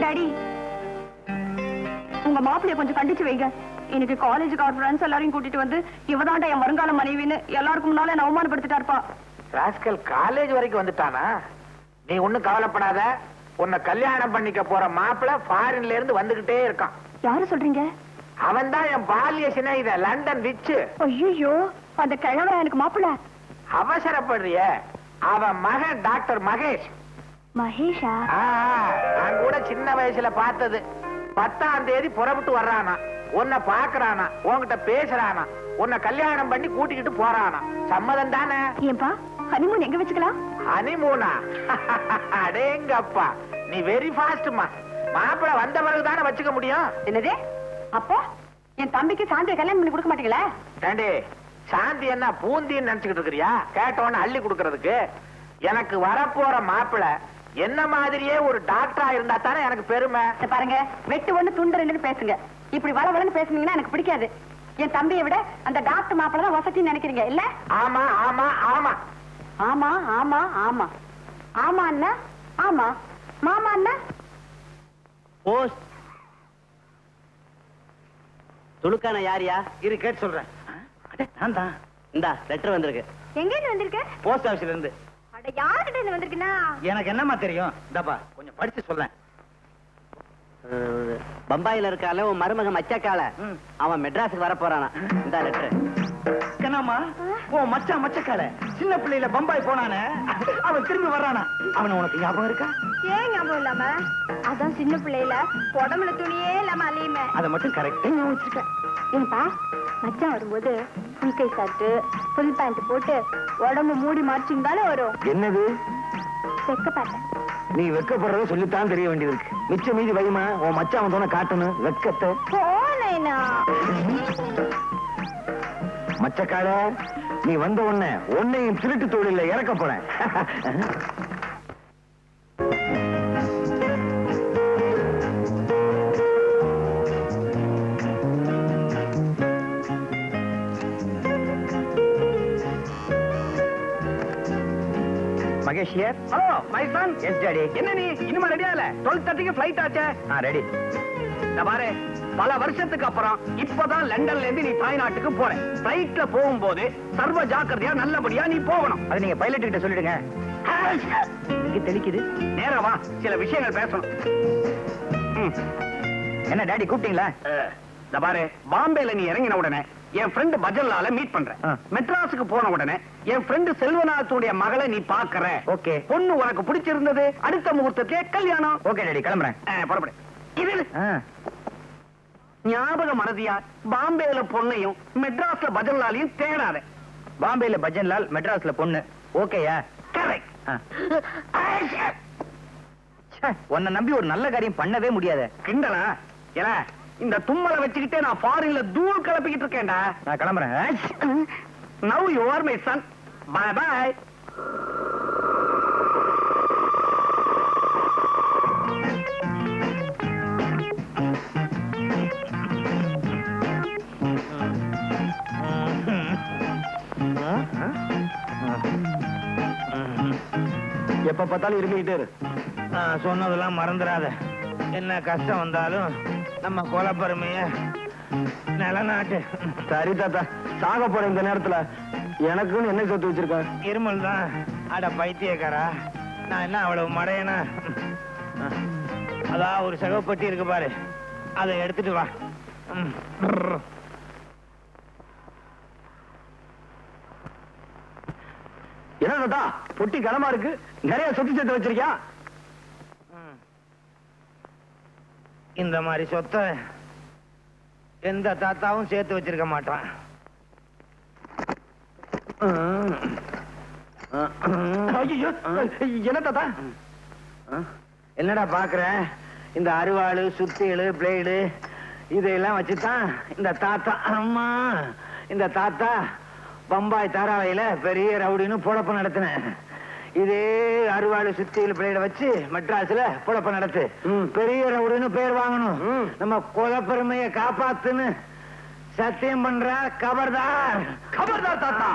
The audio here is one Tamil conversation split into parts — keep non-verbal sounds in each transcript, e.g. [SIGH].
டாடி உங்க மாப்பிளைய கொஞ்சம் கண்டிச்சு வைங்க. இன்னைக்கு காலேஜுக்கு அவர் ஃப்ரெண்ட்ஸ் எல்லாரையும் கூட்டிட்டு வந்து இவதான்டா என் வருங்கால மனைவின்னு எல்லாருக்கும் முன்னால என்ன அவமானப்படுத்திட்டாருப்பா. ராஸ்கல் காலேஜ் வரைக்கும் வந்துட்டானா? நீ ஒண்ணும் கவலைப்படாத. உன்னை கல்யாணம் பண்ணிக்க போற மாப்பிள ஃபாரின்ல இருந்து வந்துகிட்டே இருக்கான். யாரு சொல்றீங்க? அவன் தான் என் பாலிய சிநேகித லண்டன் ரிச்சு ஐயோ அந்த கிழவரா எனக்கு மாப்பிள்ள? அவசரப்படுறிய. அவன் மகன் டாக்டர் மகேஷ். மகேஷா? நான் கூட சின்ன வயசுல பார்த்தது. பத்தாம் தேதி புறப்பட்டு வர்றானா. உன்னை பாக்குறானா உன்கிட்ட பேசுறானா. உன்னை கல்யாணம் பண்ணி கூட்டிக்கிட்டு போறானா. சம்மதம் தானே? ஏன்பா ஹனிமூன் எங்க வச்சுக்கலாம்? ஹனிமூனா [LAUGHS] அடேங்கப்பா. நீ வெரி ஃபாஸ்ட்மா மாப்பிள வந்த பிறகு தானே வச்சுக்க முடியும். என்னது? அப்போ? என் தம்பிக்கு சாந்தியை கல்யாணம் பண்ணி கொடுக்க மாட்டீங்களா? ஏண்டி சாந்தி என்ன பூந்தின்னு நினைச்சுக்கிட்டு இருக்கிறியா? கேட்டவன அள்ளி கொடுக்கறதுக்கு. எனக்கு வரப்போற மாப்பிள என்ன மாதிரியே ஒரு டாக்டரா இருந்தா தானே எனக்கு பெருமை. இத பாருங்க வெட்டு ஒண்ணு துண்டு ரெண்டுன்னு பேசுங்க. இப்படி வள வளன்னு பேசுனீங்கன்னா எனக்கு பிடிக்காது. என் தம்பியை விட அந்த டாக்டர் மாப்பிள்ள தான் வசதின்னு நினைக்கிறீங்க இல்ல? ஆமா ஆமா ஆமா. ஆமா ஆமா ஆமா. ஆமா அண்ணா ஆமா. மாமா அண்ணா. போஸ்ட் துணுக்கான யாரியா இரு கேட்டு சொல்றேன். நான் தான். இந்தா லெட்டர் வந்திருக்கு. எங்க இருந்து வந்திருக்க? போஸ்ட் ஆபீஸ்ல இருந்து. அட யார்கிட்ட இருந்து வந்திருக்குன்னா? எனக்கு என்னம்மா தெரியும்? இந்தாப்பா கொஞ்சம் படிச்சு சொல்லேன். பம்பாயில இருக்கால உன் மருமக மச்சக்கால. அவன் மெட்ராஸுக்கு வர போறானா. இந்த லெட்டர் என்னம்மா? ஓ மச்சான் மச்சக்கால. சின்ன பிள்ளையில பம்பாய் போனானே. அவன் திரும்பி வர்றானா. அவன உனக்கு ஞாபகம் இருக்கா? ஏன் ஞாபகம் இல்லாம? அதான் சின்ன பிள்ளையில உடம்புல துணியே இல்லாம அலையுமே அதை மட்டும் கரெக்டா ஞாபகம் வச்சிருக்க. ஏன்பா மச்சான் வரும்போது ஃபுல் கை ஷர்ட்டு ஃபுல் பேண்ட் போட்டு உடம்பு மூடி மார்ச்சிங் வரும். என்னது? செக்க பார்த்தேன் நீ வெக்கப்படுறத சொல்லித்தான் தெரிய வேண்டியது இருக்கு மிச்ச மீதி வைமா உன் மச்சான் வந்தோன காட்டணும். வெக்கத்தை. போனேனா? மச்சக்கால நீ வந்த உடனே உன்னையும் திருட்டு தொழில இறக்க போறேன். [LAUGHS] Mahesh here hello my son yes daddy என்ன நீ? இன்னுமா ரெடியா இல்ல? டுவெல் தேர்ட்டிக்கு ஃபிளைட் ஆச்சே. ஆ ரெடி இந்த பாரு பல வருஷத்துக்கு அப்புறம் இப்பதான் லண்டன்ல இருந்து நீ தாய்நாட்டுக்கு போற. பிளைட்ல போகும்போது சர்வ ஜாக்கிரதையா நல்லபடியா நீ போகணும். அது நீங்க பைலட் கிட்ட சொல்லிடுங்க. இங்க தெளிக்குது? நேரா வா சில விஷயங்கள் பேசணும். என்ன டாடி கூப்பிட்டீங்களா? இந்த பாரு பாம்பேல நீ இறங்கின உடனே என் ஃப்ரெண்ட் பஜல்லால மீட் பண்றேன். மெட்ராஸுக்கு போன உடனே என் ஃப்ரெண்ட் செல்வநாதத்துடைய மகளை நீ பாக்குற ஓகே. பொண்ணு உனக்கு பிடிச்சிருந்தது அடுத்த முகூர்த்தத்திலே கல்யாணம். ஓகே டாடி கிளம்புறேன். புறப்படு. இது ஞாபக மறதியா? பாம்பேல பொண்ணையும் மெட்ராஸ்ல பஜல்லாலையும் தேடாத. பாம்பேல பஜன்லால் மெட்ராஸ்ல பொண்ணு. ஓகேயா? கரெக்ட் உன்னை நம்பி ஒரு நல்ல காரியம் பண்ணவே முடியாது. கிண்டலா? ஏல இந்த தும்மலை வச்சுக்கிட்டே நான் ஃபாரின்ல தூள் கிளப்பிக்கிட்டு இருக்கேன்டா. நான் கிளம்புறேன். Now you are my son bye bye எப்ப பார்த்தாலும் இருந்துகிட்டே இரு. சொன்னதெல்லாம் மறந்துடாத. என்ன கஷ்டம் வந்தாலும் நம்ம குலப்பெருமைய. நிலநாட்டு. சரி தாத்தா சாக போற இந்த நேரத்துல எனக்குன்னு என்ன சொத்து வச்சிருக்கேன் இருமல் தான். அட பைத்தியக்காரா நான் என்ன அவ்வளவு மடையனா? அதான் ஒரு சகப்பட்டி இருக்கு பாரு. அதை எடுத்துட்டு வா. என்ன தாத்தா பொட்டி கனமா இருக்கு? நிறைய சொத்து சேர்த்து வச்சிருக்கியா? இந்த மாதிரி சொத்தை எந்த தாத்தாவும் சேர்த்து வச்சிருக்க மாட்டான். என்ன தாத்தா? என்னடா பாக்குற? இந்த அருவாளு சுத்தியலு பிளேடு இதையெல்லாம் வச்சுதான் இந்த தாத்தா அம்மா இந்த தாத்தா பம்பாய் தாராவையில பெரிய ரவுடின்னு பொழப்பு நடத்தினேன். இதே அருவாளு சுத்தியல் பிளேட வச்சு மெட்ராஸ்ல பொழப்பு நடத்து. பெரிய ரவுடின்னு பேர் வாங்கணும். நம்ம குலப்பெருமையை காப்பாத்துன்னு சத்தியம் பண்ற கபர்தார். கபர்தார் தாத்தா.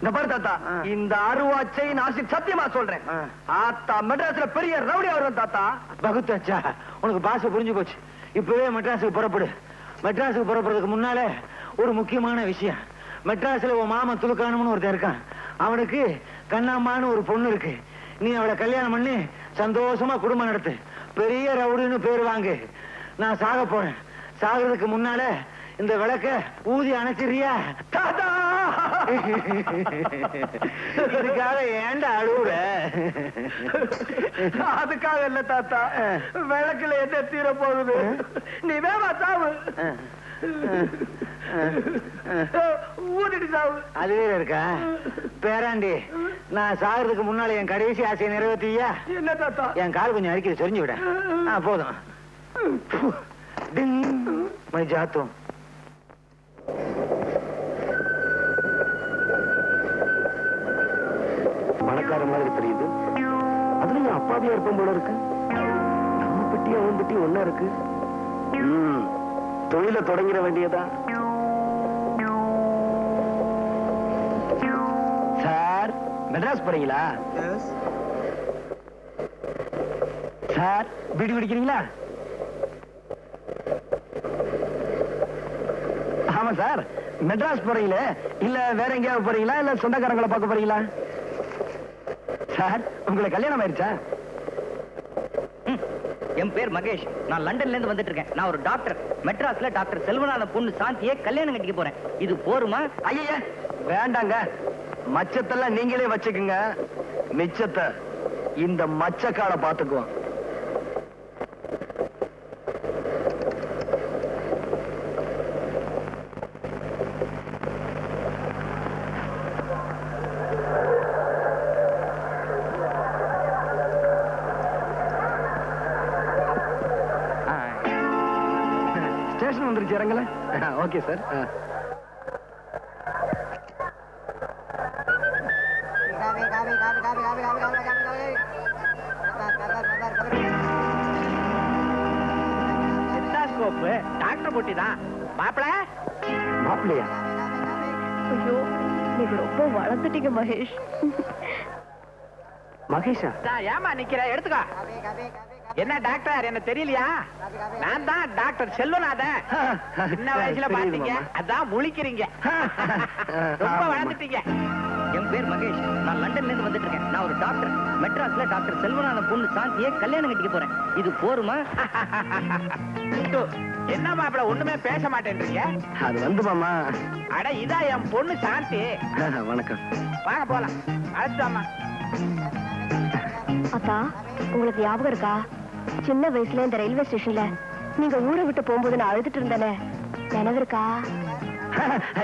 இந்த பாரு தாத்தா. இந்த அருவாச்சை நான் சத்தியமா சொல்றேன். ஆத்தா மெட்ராஸ்ல பெரிய ரவுடி வரும் தாத்தா. பகுத்து வச்சா உனக்கு பாச புரிஞ்சு போச்சு. இப்பவே மெட்ராஸுக்கு புறப்படு. மெட்ராஸுக்கு புறப்படுறதுக்கு முன்னால ஒரு முக்கியமான விஷயம். மெட்ராஸ்ல உன் மாமா துலுக்கானம்னு ஒருத்தன் இருக்கான். அவனுக்கு கண்ணாமான்னு ஒரு பொண்ணு இருக்கு. நீ அவளை கல்யாணம் பண்ணி சந்தோஷமா குடும்பம் நடத்து. பெரிய ரவுடின்னு பேர் வாங்கு. நான் சாக போறேன். சாகிறதுக்கு முன்னால இந்த விளக்க ஊதி அணைச்சிடுறியா? தாத்தா! இதுக்காக ஏன்டா அழுவுற? அதுக்காக இல்ல தாத்தா. விளக்குல என்ன தீர போகுது நீ வேவா சாவு. ஊதிட்டு சாவு. அது வேற இருக்கா? பேராண்டி நான் சாகிறதுக்கு முன்னால என் கடைசி ஆசையை நிறைவேற்றியா? என்ன தாத்தா? என் கால் கொஞ்சம் அரிக்கிறது சொரிஞ்சு விட. ஆ போதும். டிங். மை ஜாத்தும். பணக்கார மாதிரி தெரியுது. அதுலயும் அப்பாவியா இருப்போம் போல இருக்கு. நம்ம பெட்டி அவன் பெட்டி ஒன்னா இருக்கு. தொழில தொடங்கிட வேண்டியதா சார் மெட்ராஸ் போறீங்களா? சார் பீடி குடிக்கிறீங்களா ஆமா சார் மெட்ராஸ் போறீங்களே? இல்ல வேற எங்கேயாவது போறீங்களா? இல்ல சொந்தக்காரங்களை பார்க்க போறீங்களா? சார் உங்களுக்கு கல்யாணம் ஆயிருச்சா என் பேர் மகேஷ். நான் லண்டன்ல இருந்து வந்துட்டு இருக்கேன். நான் ஒரு டாக்டர். மெட்ராஸ்ல டாக்டர் செல்வநாதன் பொண்ணு சாந்தியை கல்யாணம் கட்டிக்க போறேன். இது போருமா? ஐய வேண்டாங்க. மச்சத்தெல்லாம் நீங்களே வச்சுக்குங்க. மிச்சத்தை இந்த மச்சக்கால பாத்துக்குவோம். இறங்கல ஓகே சார் டாக்டர் பொட்டி தான். மாப்பிள? மாப்பிள்ளையா? ஐயோ நீங்க ரொம்ப வளர்ந்துட்டீங்க மகேஷ். மகேஷா? ஏமா நிக்கிற? எடுத்துக்கோ. என்ன டாக்டர்? என்ன தெரியலையா? நான் தான் டாக்டர் செல்வநாதன். [LAUGHS] சின்ன வயசுல பாத்தீங்க. அதான் முழிக்கிறீங்க. [LAUGHS] ரொம்ப வளர்ந்துட்டீங்க. என் பேர் மகேஷ். நான் லண்டன்ல இருந்து வந்துட்டு இருக்கேன் நான் ஒரு டாக்டர். மெட்ராஸ்ல டாக்டர் செல்வநாதன் பொண்ணு சாந்தியை கல்யாணம் கட்டிக்க போறேன். இது போருமா? [LAUGHS] என்ன மாப்பிள ஒண்ணுமே பேச மாட்டேன்றீங்க? அது வந்து மாமா. அட இதா என் பொண்ணு சாந்தி. வணக்கம். வாங்க போலாம். அழைச்சிட்டாமா அத்தா உங்களுக்கு ஞாபகம் இருக்கா? சின்ன வயசுல இந்த ரயில்வே ஸ்டேஷன்ல நீங்க ஊரை விட்டு போகும்போது நான் அழுதுட்டு இருந்தேனே. நினைவு இருக்கா.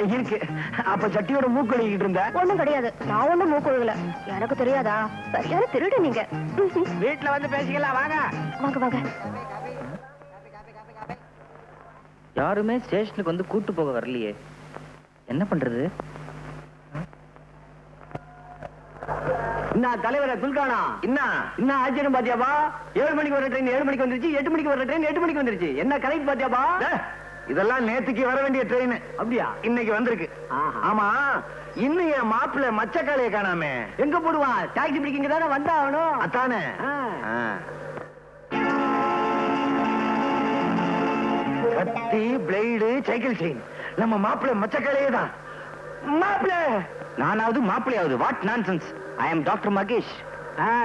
இருக்கு அப்ப சட்டியோட மூக்கொழுகிட்டு இருந்த? ஒண்ணும் கிடையாது. நான் ஒண்ணும் மூக்குழுகல எனக்கு தெரியாதா? சரியான திருடு நீங்க. வீட்டுல வந்து பேசிக்கலாம் வாங்க. வாங்க வாங்க. யாருமே ஸ்டேஷனுக்கு வந்து கூட்டு போக வரலையே. என்ன பண்றது? என்ன தலைவரை துல்கானா என்ன? என்ன ஆச்சரியம் பாத்தியாப்பா? ஏழு மணிக்கு வர ட்ரெயின் ஏழு மணிக்கு வந்துருச்சு எட்டு மணிக்கு வர ட்ரெயின் எட்டு மணிக்கு வந்துருச்சு. என்ன கரெக்ட் பாத்தியாப்பா? இதெல்லாம் நேத்துக்கு வர வேண்டிய ட்ரெயின் அப்படியா? இன்னைக்கு வந்திருக்கு. ஆமா இன்னும் என் மாப்பிள்ளை மச்சக்காலைய காணாமே. எங்க போடுவான் டாக்ஸி பிடிக்கிங்க தானே வந்தா ஆகணும் அத்தானே. கத்தி பிளேடு சைக்கிள் செயின் நம்ம மாப்பிள்ளை மச்சக்காலையே தான் மாப்பிள்ளை நானாவது மாப்பிள்ளையாவது what nonsense I am doctor Mahesh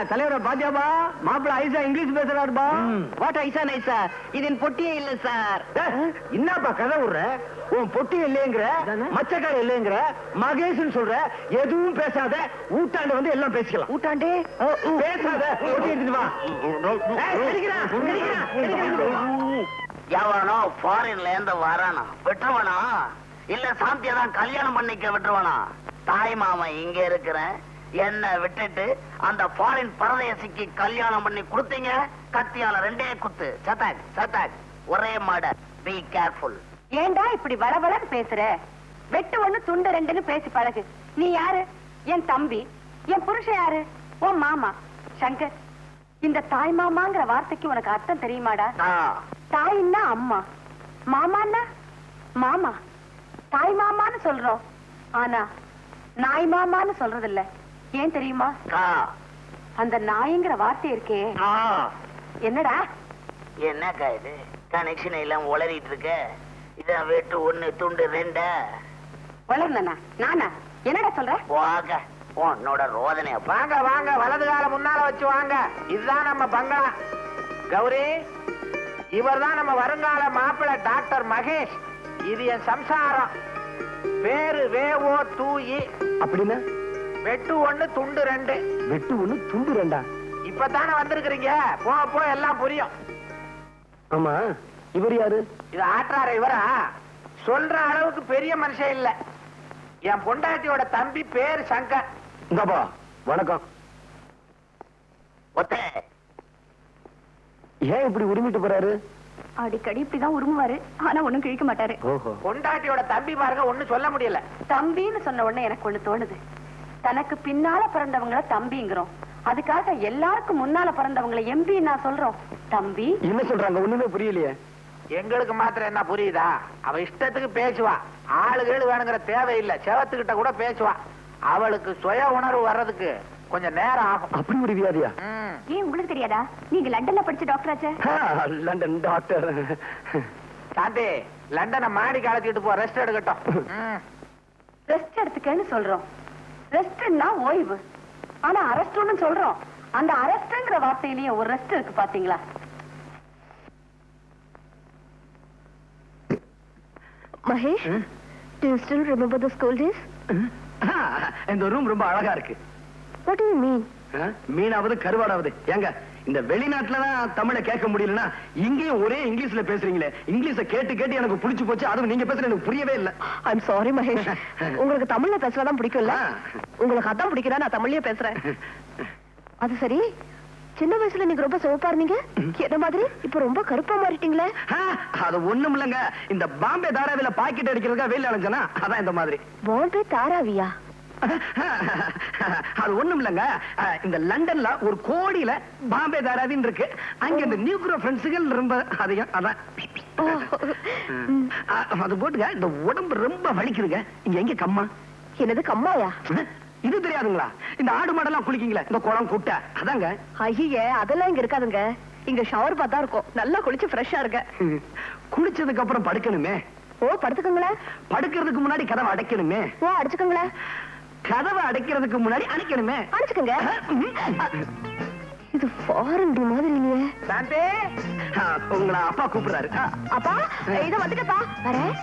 தலைவரை பாத்தியாப்பா? மாப்பிள்ள ஐசா இங்கிலீஷ் பேசுறாருப்பா. ம். வாட் ஐசா நைசா? இதன் பொட்டியே இல்ல சார். என்னப்பா கதை விடுற? உன் பொட்டி இல்லைங்கிற? மச்சக்கார இல்லைங்கிற மகேஷ்னு சொல்ற? எதுவும் பேசாத. ஊட்டாண்ட வந்து எல்லாம் பேசிக்கலாம். ஊட்டாண்டே? பேசாத. பொட்டி எடுத்துட்டு வா. எவனோ ஃபாரின்ல இருந்து வரானா? விட்டுருவானா? இல்ல சாந்தியை தான் கல்யாணம் பண்ணிக்க விட்டுருவானா? தாய் மாமன் இங்க இருக்கிறேன். என்ன விட்டுட்டு அந்த ஃபாரின் பரதேசிக்கு கல்யாணம் பண்ணி கொடுத்தீங்க. கத்தியால ரெண்டே குத்து. சத்தாக் சத்தாக் ஒரே மாட. பி கேர்ஃபுல் ஏண்டா இப்படி வளவளன்னு பேசுற? வெட்டு ஒண்ணு துண்டு ரெண்டுன்னு பேசி பழகு. நீ யாரு? என் தம்பி. என் புருஷன் யாரு? உன் மாமா. சங்கர். இந்த தாய் மாமாங்கிற வார்த்தைக்கு உனக்கு அர்த்தம் தெரியுமாடா? தாயின்னா அம்மா. மாமான்னா மாமா. தாய் மாமான்னு சொல்றோம். ஆனா நாய் மாமான்னு சொல்றது இல்ல ஏன் தெரியுமா? அந்த நாய்ங்கிற வார்த்தை இருக்கே. ஆ. என்னடா? என்னக்கா இது? கனெக்ஷன் எல்லாம் உளறிட்டு இருக்க. இதான் வெட்டு ஒண்ணு துண்டு ரெண்ட. வளர்ந்தனா? நானா? என்னடா சொல்ற? வாங்க. உன்னோட ரோதனைய வாங்க வாங்க. வலது கால முன்னால வச்சு வாங்க. இதுதான் நம்ம பங்களா. கௌரி இவர்தான் நம்ம வருங்கால மாப்பிள்ளை டாக்டர் மகேஷ். இது என் சம்சாரம். பேரு வேவோ தூயி. அப்படின்னா? வெட்டு ஒண்ணு துண்டு ரெண்டு. வெட்டு ஒண்ணு துண்டு ரெண்டா? இப்பதானே வந்திருக்கிறீங்க. போ போ எல்லாம் புரியும். ஆமா. இவர் யாரு? இது ஆற்றார இவரா? சொல்ற அளவுக்கு பெரிய மனுஷன் இல்ல. என் பொண்டாட்டியோட தம்பி பேர் சங்கர். இந்தாப்பா வணக்கம். ஏன் இப்படி உரிமிட்டு போறாரு? அடிக்கடி இப்படிதான் உருமுவாரு. ஆனா ஒண்ணும் கிழிக்க மாட்டாரு. பொண்டாட்டியோட தம்பி பாருங்க ஒண்ணும் சொல்ல முடியல. தம்பின்னு சொன்ன உடனே எனக்கு ஒண்ணு தோணுது. தனக்கு பின்னால பிறந்தவங்கள தம்பிங்கிறோம். அதுக்காக எல்லாருக்கும் முன்னால பிறந்தவங்கள எம்பி நான் சொல்றோம். தம்பி? என்ன சொல்றாங்க? ஒண்ணுமே புரியலையே. எங்களுக்கு மாத்திரம் என்ன புரியுதா? அவ இஷ்டத்துக்கு பேசுவா. ஆளுகள் வேணுங்கிற தேவையில்லை. செவத்துக்கிட்ட கூட பேசுவா. அவளுக்கு சுய உணர்வு வர்றதுக்கு கொஞ்சம் நேரம் ஆகும். அப்படி ஒரு வியாதியா. ஏன் உங்களுக்கு தெரியாதா? நீங்க லண்டன்ல படிச்ச டாக்டர் ஆச்சே. ஆ, லண்டன் டாக்டர் சாந்தி லண்டனை மாடி காலத்திட்டு போ ரெஸ்ட் எடுக்கட்டும். ரெஸ்ட் எடுத்துக்கன்னு சொல்றோம். ரெஸ்ட்னா ஓய்வு. ஆனா அரெஸ்ட்னு சொல்றோம். அந்த அரெஸ்ட்ங்கிற வார்த்தையிலயும் ஒரு ரெஸ்ட் இருக்கு பாத்தீங்களா? Mahesh, do you still remember the school days? இந்த ரூம் ரொம்ப அழகா இருக்கு. What do you mean? ஆ, மீனாவது கருவாடாவது. ஏங்க இந்த வெளிநாட்டுல தான் தமிழை கேட்க முடியலன்னா இங்கேயும் ஒரே இங்கிலீஷ்ல பேசுறீங்களே. இங்கிலீஷை கேட்டு கேட்டு எனக்கு புடிச்சு போச்சு அதுவும் நீங்க பேசுறது எனக்கு புரியவே இல்ல. I'm sorry, Mahesh. [LAUGHS] உங்களுக்கு தமிழ்ல பேசலாம் பிடிக்கும்ல. உங்களுக்கு அதான் பிடிக்கிறா நான் தமிழ்லயே பேசுறேன். [LAUGHS] அது சரி. சின்ன வயசுல நீங்க ரொம்ப சிவப்பா இருந்தீங்க. என்ன மாதிரி? இப்ப ரொம்ப கருப்பா மாறிட்டீங்களே. அது ஒண்ணும் இல்லங்க. இந்த பாம்பே தாராவில பாக்கெட் அடிக்கிறதுக்கா வெயில் அலைஞ்சனா அதான் இந்த மாதிரி. பாம்பே தாராவியா? அது ஒண்ணும் இல்லங்க. இந்த லண்டன்ல ஒரு கோடியில பாம்பே தாராவின்னு இருக்கு. அங்க இந்த நியூக்ரோ ஃப்ரெண்ட்ஸுகள் ரொம்ப அதிகம். அதான். அது போட்டுங்க இந்த உடம்பு ரொம்ப வலிக்குதுங்க. இங்க எங்க கம்மா? என்னது கம்மாயா? இது தெரியாதுங்களா? இந்த ஆடு மாடெல்லாம் குளிக்கீங்களே இந்த குளம் குட்டை. அதாங்க. ஐயே அதெல்லாம் இங்க இருக்காதுங்க. இங்க ஷவர் பார்த்தா இருக்கும். நல்லா குளிச்சு ஃப்ரெஷ்ஷா இருக்க குளிச்சதுக்கு அப்புறம் படுக்கணுமே. ஓ படுத்துக்கோங்களேன். படுக்கிறதுக்கு முன்னாடி கதவை அடைக்கணுமே. ஓ அடிச்சுக்கோங்களேன். கதவை அடைக்கிறதுக்கு முன்னாடி அடைக்கணுமே அடிச்சுக்கோங்க இது ஃபாரின் மாதிரி இல்லையே. சாந்தி உங்களை அப்பா கூப்பிடுறாரு. அப்பா இத வந்துட்டப்பா. வரேன்.